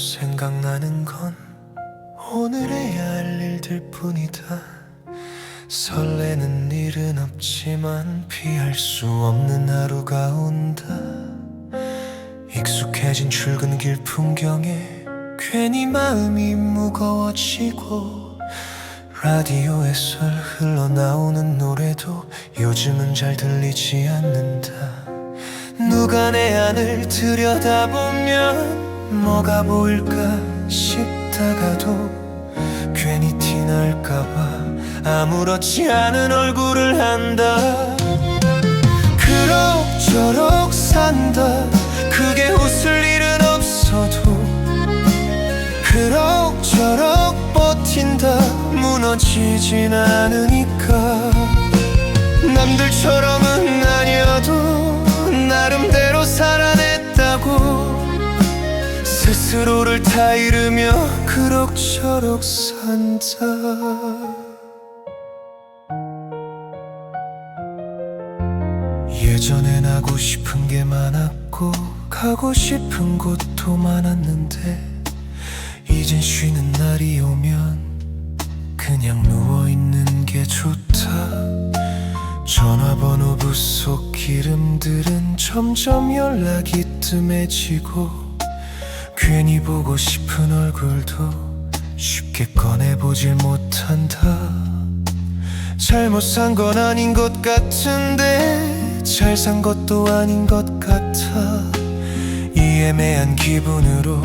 생각나는 건 오늘 해야 할 일들 뿐이다. 설레는 일은 없지만 피할 수 없는 하루가 온다 익숙해진 출근길 풍경에 괜히 마음이 무거워지고 라디오에서 흘러나오는 노래도 요즘은 잘 들리지 않는다. 누가 내 안을 들여다보면 뭐가 보일까 싶다가도 괜히 티날까봐 아무렇지 않은 얼굴을 한다. 그럭저럭 산다. 크게 웃을 일은 없어도 그럭저럭 버틴다. 무너지진 않으니까. 남들처럼은 스스로를 타이르며 그럭저럭 산다. 예전엔 하고 싶은 게 많았고 가고 싶은 곳도 많았는데 이젠 쉬는 날이 오면 그냥 누워있는 게 좋다. 전화번호 부속 이름들은 점점 연락이 뜸해지고 괜히 보고 싶은 얼굴도 쉽게 꺼내보질 못한다. 잘못 산 건 아닌 것 같은데 잘 산 것도 아닌 것 같아. 이 애매한 기분으로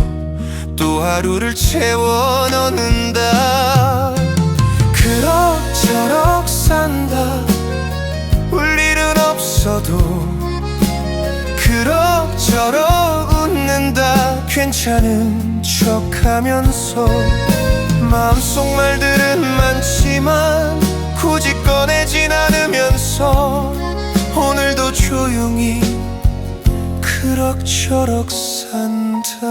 또 하루를 채워 넣는다. 그럭저럭 산다. 울 일은 없어도 그럭저럭 괜찮은 척 하면서 마음속 말들은 많지만 굳이 꺼내진 않으면서 오늘도 조용히 그럭저럭 산다.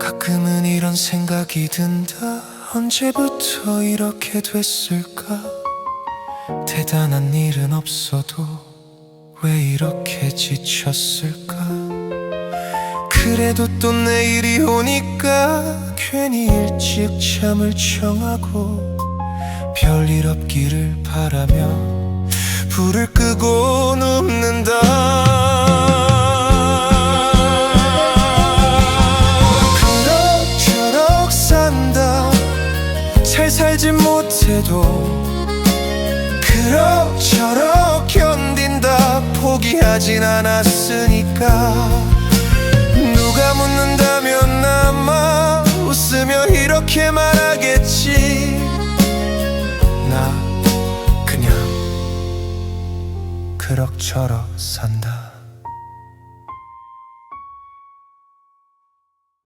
가끔은 이런 생각이 든다. 언제부터 이렇게 됐을까? 대단한 일은 없어도 왜 이렇게 지쳤을까 그래도 또 내일이 오니까 괜히 일찍 잠을 청하고 별일 없기를 바라며 불을 끄고 눕는다. 그럭저럭 산다. 잘 살진 못해도 그럭저럭 견딘다. 포기하진 않았으니까 묻는다면 아마 웃으며 이렇게 말하겠지. 나 그냥 그럭저럭 산다